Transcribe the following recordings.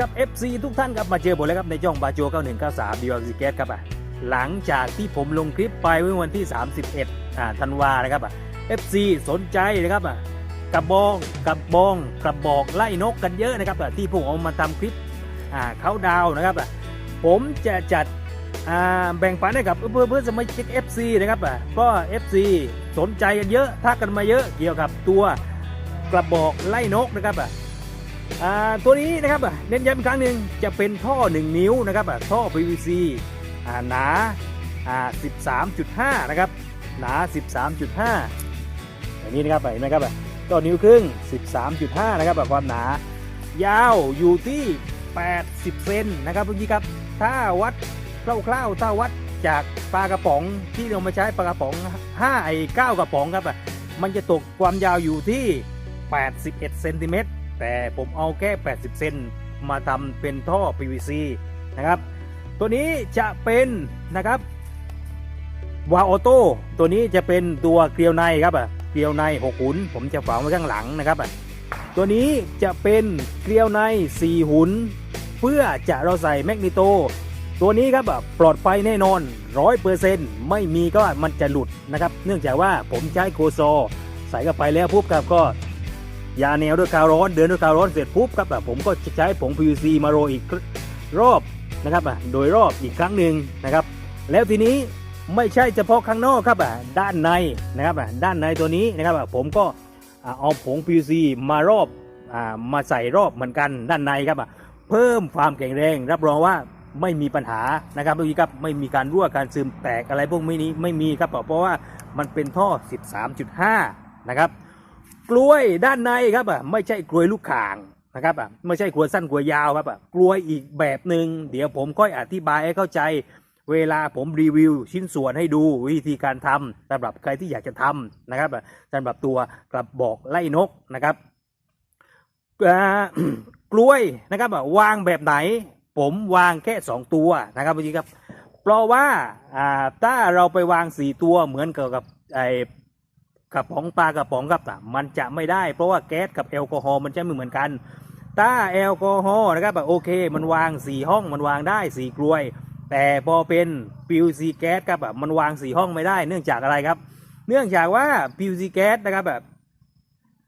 ครับ FC ทุกท่านครับมาเจอผมแล้วครับในช่องบาโจ9193 d ว c แกสครับอะหลังจากที่ผมลงคลิปไปเมื่อวันที่ 31อ่าธันวานะครับอะ FC สนใจนะครับอะกระบองกระบองกระบอกไล่นกกันเยอะนะครับอะที่ผมเอามาทำคลิปอ่าเขาดาวนะครับอะผมจะจัดอ่าแบ่งปันให้กับเพื่อนเพื่อนสมาชิก FC นะครับอะก็ FC สนใจกันเยอะทักกันมาเยอะเกี่ยวกับตัวกระบอกไล่นกนะครับอะ ตัวนี้นะครับเน้นย้ำอีกครั้งหนึ่งจะเป็นท่อ 1 นิ้วนะครับท่อ PVC อหนาอ่า13.5 นะครับ หนา 13.5อย่างนี้นะครับเห็นไหมครับอะต่อนิ้วครึ่ง 13.5 นะครับความหนา ยาวอยู่ที่ 80 เซนนะครับเมื่อกี้ครับ ถ้าวัดคร่าวๆถ้าวัดจากปลากระป๋องที่เรามาใช้ปลากระป๋อง5ไอ้9กระป๋องครับมันจะตกความยาวอยู่ที่ 81 เซนติเมตร แต่ผมเอาแค่ 80 เซนมาทำเป็นท่อ PVC นะครับ ตัวนี้จะเป็นนะครับวาโอโต้ตัวนี้จะเป็นตัวเกลียวในครับอะเกลียวใน6หุน ผมจะฝังไว้ข้างหลังนะครับอะตัวนี้จะเป็นเกลียวใน4หุน เพื่อจะเราใส่แมกนีโต ตัวนี้ครับอะปลอดภัยแน่นอน100%ไม่มีก็มันจะหลุดนะครับ เนื่องจากว่าผมใช้โคโซใส่เข้าไปแล้วปุ๊บครับก็ ยาแนวด้วยกาวร้อนเดินด้วยกาวร้อนเสร็จปุ๊บครับผมก็จะใช้ผง PVC มาโรยอีกรอบนะครับโดยรอบอีกครั้งหนึ่งนะครับ แล้วทีนี้ไม่ใช่เฉพาะข้างนอกครับด้านในนะครับด้านในตัวนี้นะครับผมก็เอาผง PVC มารอบมาใส่รอบเหมือนกันด้านในครับเพิ่มความแข็งแรง รับรองว่าไม่มีปัญหานะครับเมื่อกี้ครับไม่มีการรั่วการซึมแตกอะไรพวกนี้ไม่มีครับเพราะว่ามันเป็นท่อ 13.5 นะครับ กล้วยด้านในครับอะไม่ใช่กล้วยลูกข่างนะครับอะไม่ใช่กล้วยสั้นกล้วยยาวครับอะกล้วยอีกแบบหนึ่งเดี๋ยวผมค่อยอธิบายให้เข้าใจ เวลาผมรีวิวชิ้นส่วนให้ดูวิธีการทำสำหรับใครที่อยากจะทำนะครับอะสำหรับตัวกระบอกไล่นกนะครับกล้วยนะครับอะวางแบบไหน ผมวางแค่สองตัวนะครับเมื่ครับ เพราะว่าอ่าถ้าเราไปวางสี่ตัวเหมือนกับกับไอ้ กระป๋องปลากระป๋องกับมันจะไม่ได้ เพราะว่าแก๊สกับแอลกอฮอล์มันจะไม่เหมือนกันถ้าแอลกอฮอล์นะครับแบบโอเค มันวางสี่ห้องมันวางได้สี่กลวย แต่พอเป็นปิวซีแก๊สครับแบบมันวางสี่ห้องไม่ได้ เนื่องจากอะไรครับ เนื่องจากว่าปิวซีแก๊สนะครับแบบ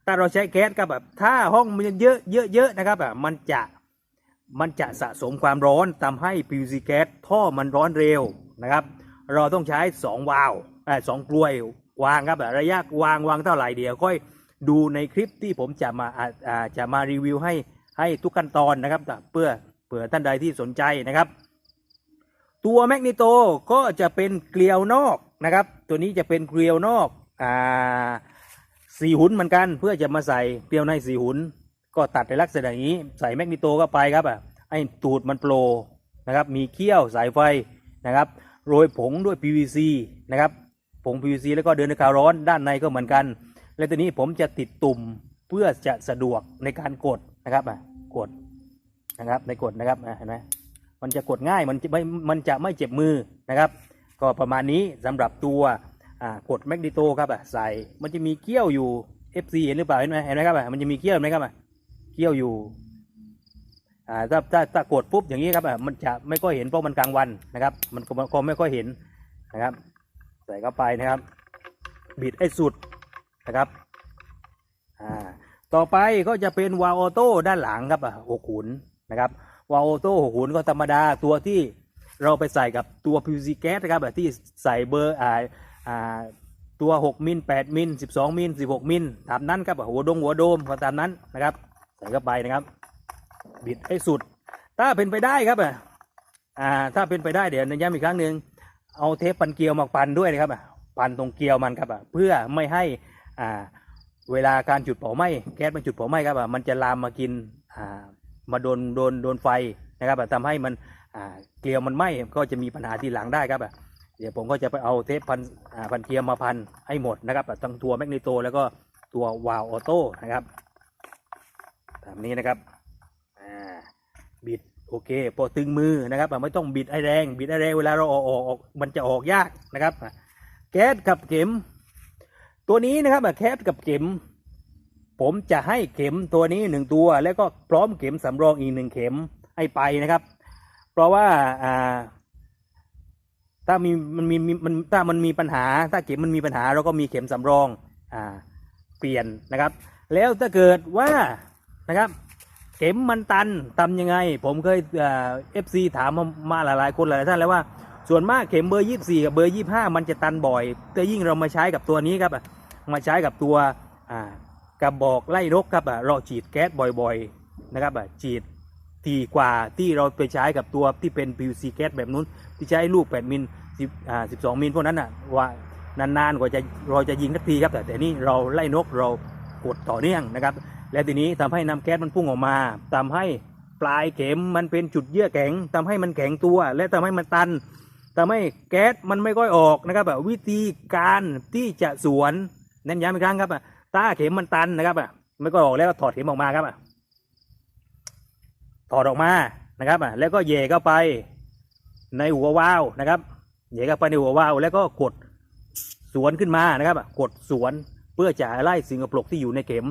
ถ้าเราใช้แก๊สครับแบบถ้าห้องมันเยอะเยอะเยอะนะครับแบบมันจะมันจะสะสมความร้อนทำให้ปิวซีแก๊สท่อมันร้อนเร็วนะครับ เราต้องใช้สองวาล์วสองกลวย วางครับระยะวางวางเท่าไหร่เดี๋ยวค่อยดูในคลิปที่ผมจะมาอ่าจะมารีวิวให้ให้ทุกขั้นตอนนะครับ เพื่อเผื่อท่านใดที่สนใจนะครับ ตัวแมกนีโตก็จะเป็นเกลียวนอกนะครับ ตัวนี้จะเป็นเกลียวนอกอ่าสี่หุนเหมือนกัน เพื่อจะมาใส่เกลียวในสี่หุน ก็ตัดในลักษณะนี้ใส่แมกนีโตเข้าไปครับอะให้ตูดมันโปรนะครับมีเขี้ยวสายไฟนะครับโรยผงด้วย PVC นะครับ ผง PVC แล้วก็เดินด้วยกาวร้อนด้านในก็เหมือนกัน และตัวนี้ผมจะติดตุ่มเพื่อจะสะดวกในการกดนะครับอะกดนะครับในกดนะครับอะเห็นไหมมันจะกดง่ายมันจะไม่มันจะไม่เจ็บมือนะครับ ก็ประมาณนี้สำหรับตัวกดแมกนิโตครับอะใส่มันจะมีเกี้ยวอยู่ FC เห็นหรือเปล่าเห็นไหมเห็นไหมครับอะมันจะมีเกี้ยวไหมครับอะเกี้ยวอยู่อ่าถ้าถ้าถ้ากดปุ๊บอย่างนี้ครับอะมันจะไม่ค่อยเห็นเพราะมันกลางวันนะครับ มันก็ไม่ค่อยเห็นนะครับ ใส่เข้าไปนะครับ บิดให้สุดนะครับอ่าต่อไปก็จะเป็นวาออโต้ด้านหลังครับอะหกหุนนะครับวาออโต้หกหุนก็ธรรมดาตัวที่เราไปใส่กับตัว PVC แก๊สนะครับแบบที่ใส่เบอร์อ่าอ่าตัว 6 มิล 8 มิล 12 มิล 16 มิลตามนั้นครับอะหัวดงหัวโดมก็ตามนั้นนะครับใส่เข้าไปนะครับบิดให้สุด ถ้าเป็นไปได้ครับอะอ่าถ้าเป็นไปได้เดี๋ยวย้ำอีกครั้งหนึ่ง เอาเทปพันเกลียวมาพันด้วยนะครับอะพันตรงเกลียวมันครับอะเพื่อไม่ให้อ่าเวลาการจุดเผาไหม้แก๊สมันจุดเผาไหม้ครับอะมันจะลามมากินอ่ามาโดนโดนโดนไฟนะครับอะทำให้มันอ่าเกลียวมันไหม้ก็จะมีปัญหาทีหลังได้ครับอะเดี๋ยวผมก็จะไปเอาเทปพันอ่าพันเกลียวมาพันให้หมดนะครับอะทั้งตัวแมกนีโตแล้วก็ตัววาล์วออโต้นะครับแบบนี้นะครับอ่าบิด โอเค พอตึงมือนะครับไม่ต้องบิดไอแรงบิดไอแรงเวลาเราออกออกออกมันจะออกยากนะครับแก๊สกับเข็ม ตัวนี้นะครับแก๊สกับเข็ม ผมจะให้เข็มตัวนี้หนึ่งตัว แล้วก็พร้อมเข็มสำรองอีกหนึ่งเข็มให้ไปนะครับ เพราะว่าอ่าถ้ามีมันมีมันถ้ามันมีปัญหา ถ้าเข็มมันมีปัญหาเราก็มีเข็มสำรองอ่าเปลี่ยนนะครับ แล้วถ้าเกิดว่านะครับ ข็มมันตันทำยังไง ผมเคยเอฟซีถามมามาหลายๆ คนหลายท่านแล้วว่า ส่วนมากเข็มเบอร์ยี่สี่กับเบอร์ยี่ห้ามันจะตันบ่อยแต่ยิ่งเรามาใช้กับตัวนี้ครับมาใช้กับตัวกระบอกไล่นกครับเราฉีดแก๊สบ่อยๆนะครับฉีดทีกว่าที่เราไปใช้กับตัวที่เป็น PVC แก๊สแบบนู้น ที่ใช้ลูก 8 มิล12 มิลพวกนั้นอะว่านานๆกว่าจะเราจะยิงสักทีครับแต่แต่นี่เราไล่นกเรากดต่อเนื่องนะครับ และทีนี้ทำให้น้ำแก๊สมันพุ่งออกมาทำให้ปลายเข็มมันเป็นจุดเยื่อแข็งทำให้มันแข็งตัว และทำให้มันตันทำให้แก๊สมันไม่ค่อยออกนะครับแบบวิธีการที่จะสวนเน้นย้ำอีกครั้งครับอะถ้าเข็มมันตันนะครับอะไม่ก็อยออกแล้วก็ถอดเข็มออกมาครับอะถอดออกมานะครับอะแล้วก็เหย่เข้าไปในหัววาล์วนะครับเหย่เข้าไปในหัววาล์วแล้วก็กดสวนขึ้นมานะครับกดสวนเพื่อจะไล่สิ่งกระปรกที่อยู่ในเข็ม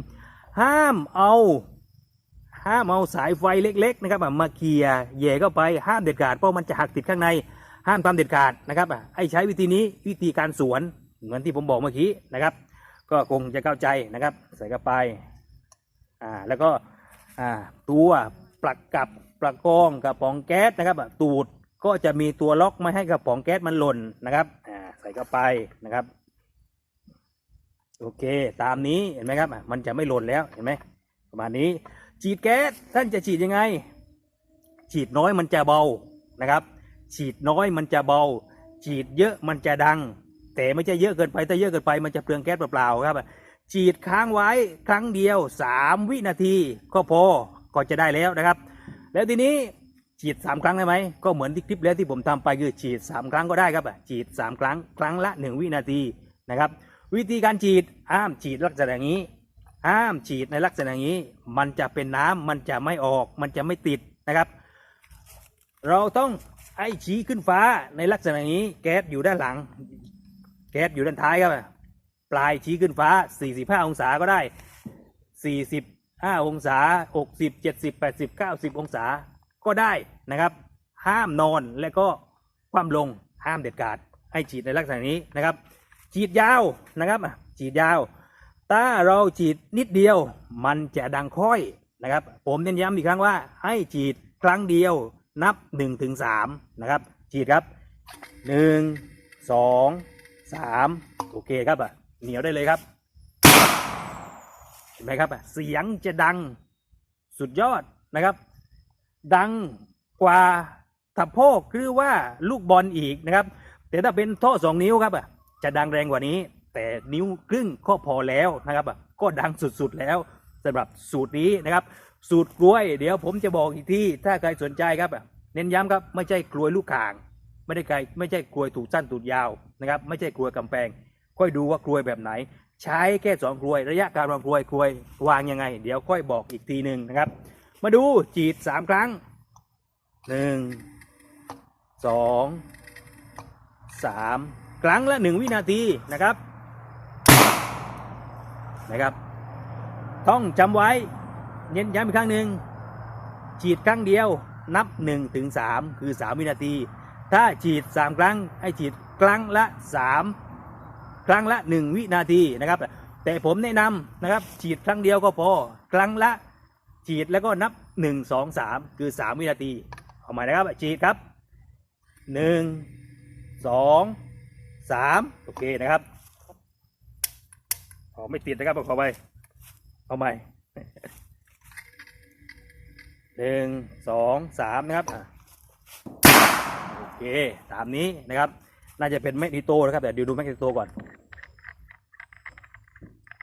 ห้ามเอา ห้ามเอาสายไฟเล็ก ๆ นะครับอะมาเคลียร์เย่เข้าไปห้ามเด็ดขาดเพราะมันจะหักติดข้างใน ห้ามทำเด็ดขาดนะครับอะให้ใช้วิธีนี้วิธีการสวนเหมือนที่ผมบอกเมื่อกี้นะครับ ก็คงจะเข้าใจนะครับ ใส่เข้าไปอ่าแล้วก็อ่าตัวปลักกับปลักกองกระป๋องแก๊สนะครับอะตูดก็จะมีตัวล็อกไม่ให้กระป๋องแก๊สมันหล่นนะครับอ่าใส่เข้าไปนะครับ โอเค ตามนี้เห็นไหมครับมันจะไม่หล่นแล้วเห็นไหมประมาณนี้ ฉีดแก๊สท่านจะฉีดยังไง ฉีดน้อยมันจะเบานะครับ ฉีดน้อยมันจะเบา ฉีดเยอะมันจะดัง แต่ไม่ใช่เยอะเกินไปถ้าเยอะเกินไปมันจะเปลืองแก๊สเปล่าๆครับฉีดค้างไว้ครั้งเดียวสามวินาทีก็พอก็จะได้แล้วนะครับ แล้วทีนี้ฉีดสามครั้งได้ไหมก็เหมือนที่คลิปแล้วที่ผมทำไปคือฉีดสามครั้งก็ได้ครับฉีดสามครั้งครั้งละหนึ่งวินาทีนะครับ วิธีการฉีดห้ามฉีดลักษณะอย่างนี้ ห้ามฉีดในลักษณะอย่างนี้ มันจะเป็นน้ำมันจะไม่ออก มันจะไม่ติดนะครับ เราต้องไอ้ชี้ขึ้นฟ้าในลักษณะอย่างนี้ แก๊สอยู่ด้านหลัง แก๊สอยู่ด้านท้ายครับปลายชี้ขึ้นฟ้า 45 องศาก็ได้ 45 องศา 60 70 80 90 องศาก็ได้นะครับ ห้ามนอนและก็คว่ำลงห้ามเด็ดขาดให้ฉีดในลักษณะนี้นะครับ ฉีดยาวนะครับฉีดยาว ถ้าเราฉีดนิดเดียว มันจะดังค่อยนะครับ ผมเน้นย้ำอีกครั้งว่า ให้ฉีดครั้งเดียวนับ1นถึงสนะครับ ฉีดครับหนึ่งสองสามโอเคครับอะเหนียวได้เลยครับ เห็นไหมครับอะเสียงจะดังสุดยอดนะครับ ดังกว่าตะโพกหรือว่าลูกบอลอีกนะครับ แต่ถ้าเป็นท่อสองนิ้วครับอะ จะดังแรงกว่านี้ แต่นิ้วครึ่งก็พอแล้วนะครับก็ดังสุดๆแล้วสำหรับสูตรนี้นะครับ สูตรกล้วย เดี๋ยวผมจะบอกอีกที่ถ้าใครสนใจครับเน้นย้ำครับไม่ใช่กล้วยลูกข่าง ไม่ได้ไกลไม่ใช่กล้วยถูกสั้นถูกยาวนะครับ ไม่ใช่กล้วยกำแพงค่อยดูว่ากล้วยแบบไหน ใช้แค่สองกล้วย ระยะการวางกล้วยกล้วยวางยังไง เดี๋ยวค่อยบอกอีกทีหนึ่งนะครับ มาดูจีดสามครั้งหนึ่งสองสาม ครั้งละหนึ่งวินาทีนะครับนะครับ ต้องจำไว้เน้นย้ำอีกครั้งหนึ่งฉีดครั้งเดียวนับ1นถึงสคือ 3 วินาที ถ้าฉีด 3 ครั้งให้ฉีดครั้งละ 3 ครั้งละ 1 วินาทีนะครับ แต่ผมแนะนำนะครับ ฉีดครั้งเดียวก็พอครั้งละฉีดแล้วก็นับ 1 2 3 คือ 3 วินาที เอาใหม่นะครับฉีดครับ 1 2 3โอเคนะครับขอไม่ติดนะครับขอไปเอาใหม่หนึ่งสองสามนะครับโอเคตามนี้นะครับ น่าจะเป็นแมกนิโตนะครับแต่เดี๋ยวดูแมกนิโตก่อน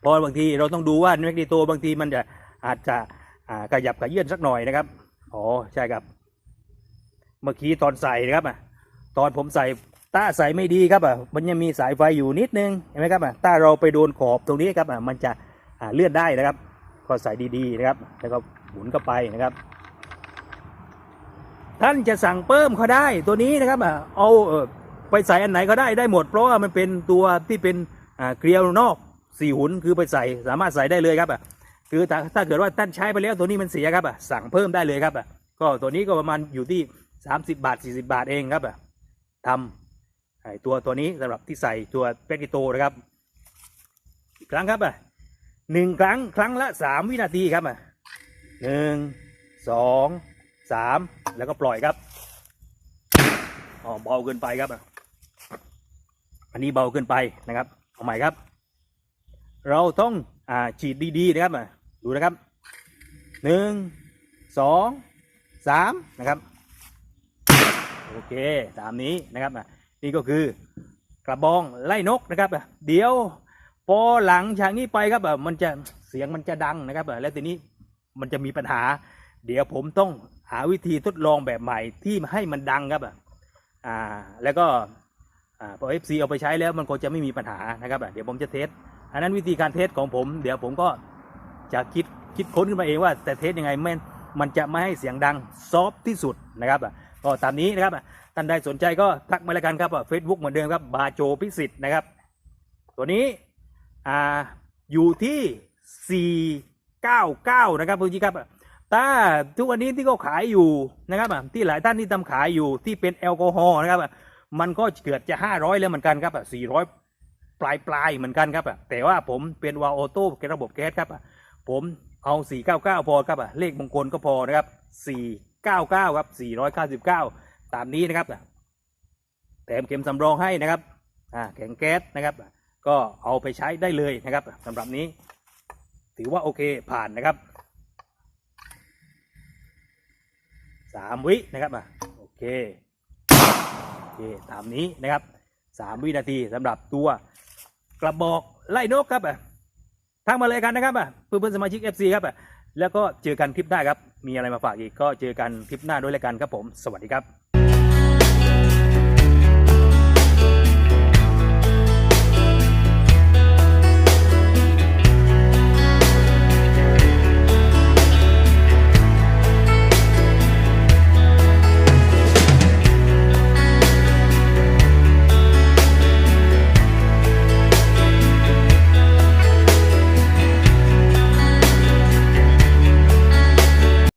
เพราะบางทีเราต้องดูว่าแมกนิโตบางทีมันจะอาจจะกระยับกระเยื่อนสักหน่อยนะครับอ๋อใช่ครับ เมื่อกี้ตอนใส่นะครับอะตอนผมใส่ ต้าใส่ไม่ดีครับอะมันยังมีสายไฟอยู่นิดนึงเห็นไหมครับอะถ้าเราไปโดนขอบตรงนี้ครับอะมันจะอ่าเลื่อนได้นะครับ ก็ใส่ดีๆนะครับ แล้วก็หมุนเข้าไปนะครับ ท่านจะสั่งเพิ่มเขาได้ตัวนี้นะครับอะเอาเออไปใส่อันไหนก็ได้ได้หมด เพราะว่ามันเป็นตัวที่เป็นอ่าเกลียวนอกสี่หุนคือไปใส่สามารถใส่ได้เลยครับอะคือถ้าถ้าเกิดว่าท่านใช้ไปแล้วตัวนี้มันเสียครับอะสั่งเพิ่มได้เลยครับอะก็ตัวนี้ก็ประมาณอยู่ที่ 30 บาท 40 บาทเองครับอะทำ ตัวตัวนี้สำหรับที่ใส่ตัวเปกิโตนะครับอีกครั้งครับอะหนึ่งครั้งครั้งละสามวินาทีครับอะหนึ่งสองสามแล้วก็ปล่อยครับอ๋อเบาเกินไปครับอะอันนี้เบาเกินไปนะครับเอาใหม่ครับ เราต้องอ่าฉีดดีๆนะครับอะดูนะครับหนึ่งสองสามนะครับ โอเคตามนี้นะครับอะ นี่ก็คือกระบองไล่นกนะครับ เดี๋ยวพอหลังจากนี้ไปครับมันจะเสียงมันจะดังนะครับแล้วทีนี้มันจะมีปัญหา เดี๋ยวผมต้องหาวิธีทดลองแบบใหม่ที่ให้มันดังครับอ่าแล้วก็พอเอฟซีเอาไปใช้แล้วมันก็จะไม่มีปัญหานะครับเดี๋ยวผมจะเทสอันนั้นวิธีการเทสของผม เดี๋ยวผมก็จะคิดคิดค้นขึ้นมาเองว่าแต่เทสยังไงมันมันจะไม่ให้เสียงดังซอฟที่สุดนะครับอะ ก็ตามนี้นะครับท่านใดสนใจก็ทักมาแล้วกันครับเฟซบุ๊กเหมือนเดิมครับบาโจพิสิทธิ์นะครับ ตัวนี้อ่าอยู่ที่ 499 นะครับคุณจีครับถ้าทุกวันนี้ที่เขาขายอยู่นะครับที่หลายท่านที่ทำขายอยู่ที่เป็นแอลกอฮอล์นะครับมันก็เกือบจะ 500 แล้วเหมือนกันครับ400 ปลายปลายๆเหมือนกันครับแต่ว่าผมเป็นวาออโต้ระบบแก๊สครับผมเอา 499 พอครับเลขมงคลก็พอนะครับ4 499ครับ499 ตามนี้นะครับแถมเข็มสำรองให้นะครับแข็งแก๊สนะครับ ก็เอาไปใช้ได้เลยนะครับสำหรับนี้ ถือว่าโอเคผ่านนะครับสามวินะครับอะโอเคโอเคตามนี้นะครับสามวินาทีสำหรับตัวกระบอกไล่นกครับอะทักมาเลยกันนะครับอะเพื่อนๆสมาชิก FC ครับอะแล้วก็เจอกันคลิปหน้าครับ มีอะไรมาฝากอีกก็เจอกันคลิปหน้าด้วยแล้วกันครับผม สวัสดีครับ